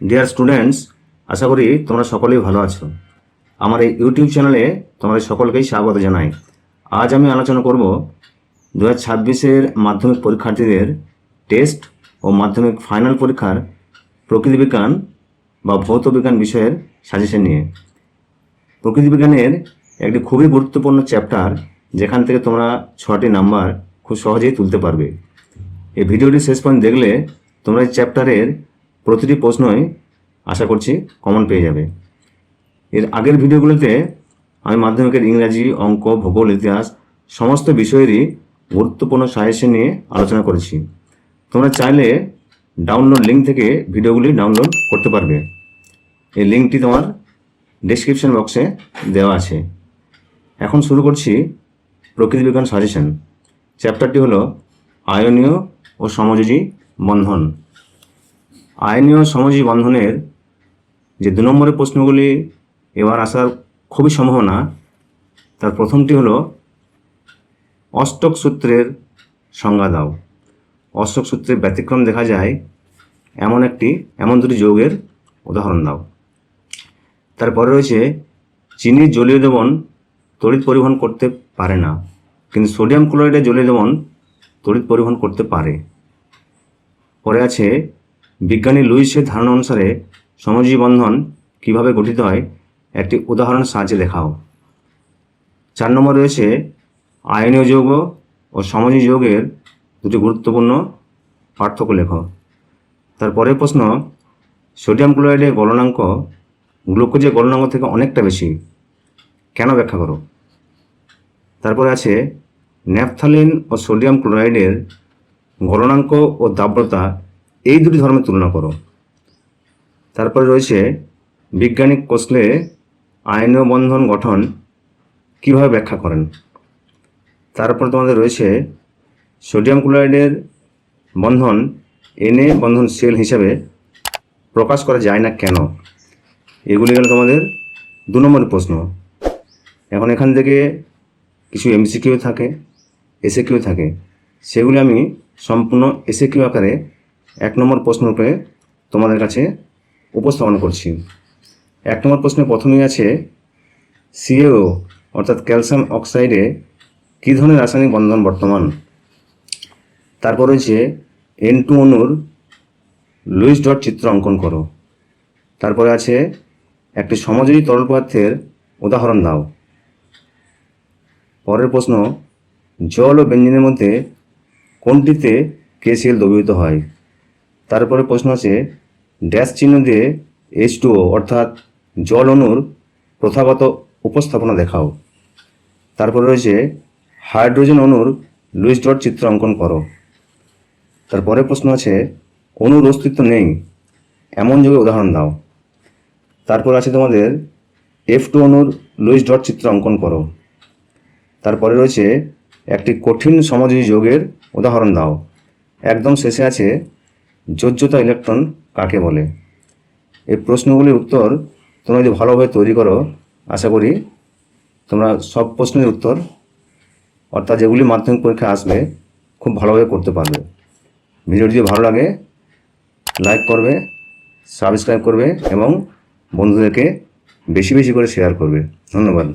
Dear students আশা করি তোমরা সকলেই ভালো আছো। আমার এই ইউটিউব চ্যানেলে তোমাদের সকলকেই স্বাগত জানাই। আজ আমি আলোচনা করব দু হাজার মাধ্যমিক পরীক্ষার্থীদের টেস্ট ও মাধ্যমিক ফাইনাল পরীক্ষার প্রকৃতিবিজ্ঞান বা ভৌত বিজ্ঞান বিষয়ের সাজেশন নিয়ে। প্রকৃতিবিজ্ঞানের একটি খুবই গুরুত্বপূর্ণ চ্যাপ্টার যেখান থেকে তোমরা ছটি নাম্বার খুব সহজেই তুলতে পারবে। এই ভিডিওটি শেষ পর্যন্ত দেখলে তোমরা এই চ্যাপ্টারের প্রতিটি প্রশ্নই আশা করছি কমন পেয়ে যাবে। এর আগের ভিডিওগুলোতে আমি মাধ্যমিকের ইংরাজি, অঙ্ক, ভূগোল, ইতিহাস সমস্ত বিষয়েরই গুরুত্বপূর্ণ সাজেশন নিয়ে আলোচনা করেছি। তোমরা চাইলে ডাউনলোড লিঙ্ক থেকে ভিডিওগুলি ডাউনলোড করতে পারবে। এই লিঙ্কটি তোমার ডেসক্রিপশন বক্সে দেওয়া আছে। এখন শুরু করছি প্রকৃতি বিজ্ঞান সাজেশন চ্যাপ্টারটি হলো আয়নীয় ও সমযোজী বন্ধন। আয়নীয় সমযোজী বন্ধনের যে দু নম্বরের প্রশ্নগুলি এবার আসার খুবই সম্ভাবনা, তার প্রথমটি হলো, অষ্টক সূত্রের সংজ্ঞা দাও। অষ্টক সূত্রের ব্যতিক্রম দেখা যায়, এমন একটি, এমন দুটি যৌগের উদাহরণ দাও। তারপরে রয়েছে, চিনি জলীয় দ্রবণ তড়িৎ পরিবহন করতে পারে না, কিন্তু সোডিয়াম ক্লোরাইডের জলীয় দ্রবণ তড়িৎ পরিবহন করতে পারে। পরে আছে বিজ্ঞানী লুইসের ধারণা অনুসারে সমজীবী বন্ধন কীভাবে গঠিত হয়, একটি উদাহরণের সাহায্যে দেখাও। চার নম্বর রয়েছে, আয়নীয় যৌগ ও সমজী যৌগের দুটি গুরুত্বপূর্ণ পার্থক্য লেখ। তারপরের প্রশ্ন, সোডিয়াম ক্লোরাইডের গলনাঙ্ক গ্লুকোজের গলনাঙ্ক থেকে অনেকটা বেশি, কেন ব্যাখ্যা করো? তারপরে আছে, ন্যাপথালিন ও সোডিয়াম ক্লোরাইডের গলনাঙ্ক ও দাব্রতা এই দুটি ধর্মের তুলনা করো। তারপরে রয়েছে বিজ্ঞানিক কোষলে আয়নীয় বন্ধন গঠন কীভাবে ব্যাখ্যা করেন? তারপর তোমাদের রয়েছে সোডিয়াম ক্লোরাইডের বন্ধন এনে বন্ধন সেল হিসাবে প্রকাশ করা যায় না কেন? এগুলি গেল তোমাদের দু নম্বরের প্রশ্ন। এখন এখান থেকে কিছু এমসিকিউ থাকে এসে কিউ থাকে। সেগুলি আমি সম্পূর্ণ এসে কিউ আকারে এক নম্বর প্রশ্ন প্রশ্নরূপে তোমাদের কাছে উপস্থাপন করছি। এক নম্বর প্রশ্নে প্রথমেই আছে, সিএও, অর্থাৎ ক্যালসিয়াম অক্সাইডে কী ধরনের রাসায়নিক বন্ধন বর্তমান? তারপর রয়েছে, এন টু অনুর লুইস ডট চিত্র অঙ্কন করো। তারপরে আছে, একটি সমযোজী তরল পদার্থের উদাহরণ দাও। পরের প্রশ্ন, জল ও বেঞ্জিনের মধ্যে কোনটিতে কেসিএল দ্রবীভূত হয়? তারপরে প্রশ্ন আছে ড্যাশ চিহ্ন দিয়ে এইচ টুও অর্থাৎ জল অণুর প্রথাগত উপস্থাপনা দেখাও। তারপরে রয়েছে, হাইড্রোজেন অণুর লুইস ডট চিত্র অঙ্কন করো। তারপরে প্রশ্ন আছে, অণুর অস্তিত্ব নেই, এমন যুগে উদাহরণ দাও। তারপর আছে তোমাদের এফ টু অণুর লুইস ডট চিত্র অঙ্কন করো। তারপরে রয়েছে, একটি কঠিন সমযোজী যোগের উদাহরণ দাও। একদম শেষে আছে যোজ্যতা ইলেকট্রন কাকে বলে? এই প্রশ্নগুলির উত্তর তোমরা যদি ভালোভাবে তৈরি করো, আশা করি তোমরা সব প্রশ্নের উত্তর, অর্থাৎ যেগুলি মাধ্যমিক পরীক্ষা আসবে, খুব ভালোভাবে করতে পারবে। ভিডিওটি যদি ভালো লাগে, লাইক করবে, সাবস্ক্রাইব করবে এবং বন্ধুদেরকে বেশি বেশি করে শেয়ার করবে। ধন্যবাদ।